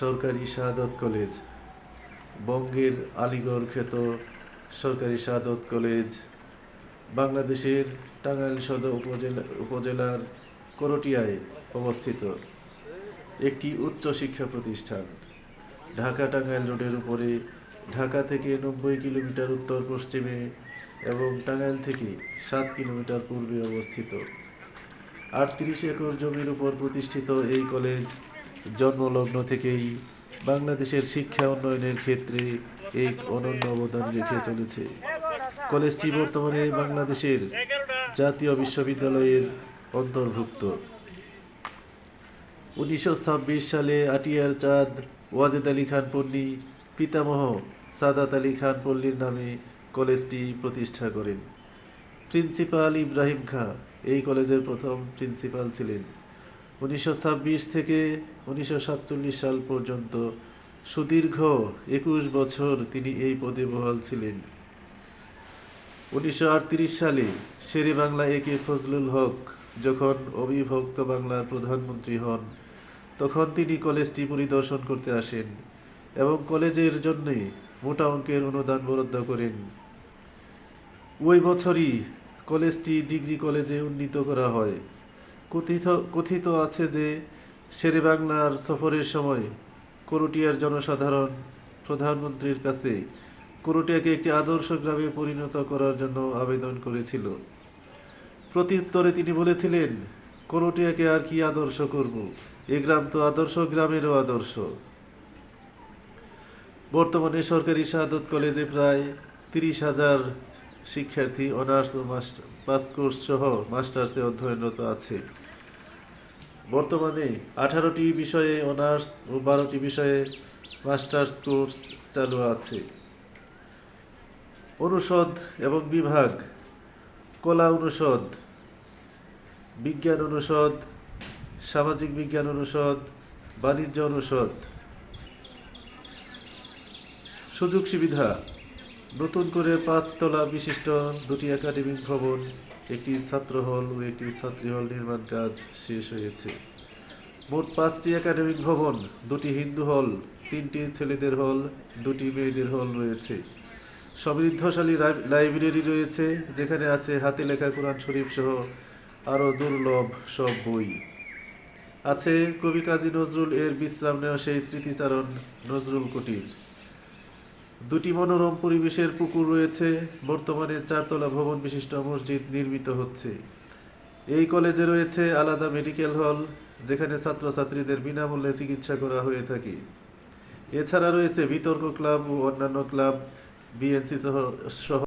সরকারি শাহাদত কলেজ। বঙ্গের আলিগড় খ্যাত সরকারি শাহাদত কলেজ। বাংলাদেশের টাঙ্গাইল সদর উপজেলা উপজেলার করটিয়ায় অবস্থিত একটি উচ্চ শিক্ষা প্রতিষ্ঠান। ঢাকা টাঙ্গাইল রোডের উপরে ঢাকা থেকে নব্বই কিলোমিটার উত্তর পশ্চিমে এবং টাঙ্গাইল থেকে সাত কিলোমিটার পূর্বে অবস্থিত। আটত্রিশ একর জমির উপর প্রতিষ্ঠিত এই কলেজ জন্মলগ্ন থেকেই বাংলাদেশের শিক্ষা উন্নয়নের ক্ষেত্রে এক অনন্য অবদান রেখে চলেছে। কলেজটি বর্তমানে বাংলাদেশের জাতীয় বিশ্ববিদ্যালয়ের অন্তর্ভুক্ত। উনিশশো ছাব্বিশ সালে আটিয়ার চাঁদ, ওয়াজেদ আলী খান পল্লী, পিতামহ সাদাত আলী খান পল্লীর নামে কলেজটি প্রতিষ্ঠা করেন। প্রিন্সিপাল ইব্রাহিম খাঁ এই কলেজের প্রথম প্রিন্সিপাল ছিলেন। উনিশশো ছাব্বিশ থেকে উনিশশো সাতচল্লিশ সাল পর্যন্ত সুদীর্ঘ একুশ বছর তিনি এই পদে বহাল ছিলেন। উনিশশো আটত্রিশ সালে শেরে বাংলা এ কে ফজলুল হক যখন অবিভক্ত বাংলার প্রধানমন্ত্রী হন, তখন তিনি কলেজটি পরিদর্শন করতে আসেন এবং কলেজের জন্যে মোটা অঙ্কের অনুদান বরাদ্দ করেন। ওই বছরই কলেজটি ডিগ্রি কলেজে উন্নীত করা হয়। কথিত কথিত আছে যে শেরেবাংলার সফরের সময় করটিয়ার জনসাধারণ প্রধানমন্ত্রীর কাছে করটিয়াকে একটি আদর্শ গ্রামে পরিণত করার জন্য আবেদন করেছিল। প্রত্যুত্তরে তিনি বলেছিলেন, করটিয়াকে আর কি আদর্শ করব? এ গ্রাম তো আদর্শ গ্রামেরও আদর্শ। বর্তমানে সরকারি শাহাদত কলেজে প্রায় তিরিশ হাজার শিক্ষার্থী, অনার্স ও মাস্টার পাস কোর্স সহ মাস্টার্সে অধ্যয়নরত আছে। বর্তমানে আঠারোটি বিষয়ে অনার্স ও বারোটি বিষয়ে মাস্টার্স কোর্স চালু আছে। অনুষদ এবং বিভাগ, কলা অনুষদ, বিজ্ঞান অনুষদ, সামাজিক বিজ্ঞান অনুষদ, বাণিজ্য অনুষদ। সুযোগ সুবিধা নতুন করে পাঁচতলা বিশিষ্ট দুটি একাডেমিক ভবন, একটি ছাত্র হল ও একটি ছাত্রী হল নির্মাণ কাজ শেষ হয়েছে। মোট পাঁচটি একাডেমিক ভবন, দুটি হিন্দু হল, তিনটি ছেলেদের হল, দুটি মেয়েদের হল রয়েছে। সমৃদ্ধশালী লাই- লাইব্রেরি রয়েছে, যেখানে আছে হাতে লেখা কোরআন শরীফ সহ আরও দুর্লভ সব বই। আছে কবি কাজী নজরুল এর বিশ্রাম নেওয়া সেই স্মৃতিচারণ নজরুল কুটির দুটি মনোরম পরিবেশের পুকুর রয়েছে। বর্তমানে চারতলা ভবন বিশিষ্ট মসজিদ নির্মিত হচ্ছে। এই কলেজে রয়েছে আলাদা মেডিকেল হল, যেখানে ছাত্রছাত্রীদের বিনামূল্যে চিকিৎসা করা হয়ে থাকে। এছাড়া রয়েছে বিতর্ক ক্লাব ও অন্যান্য ক্লাব, বিএনসি সহ সহ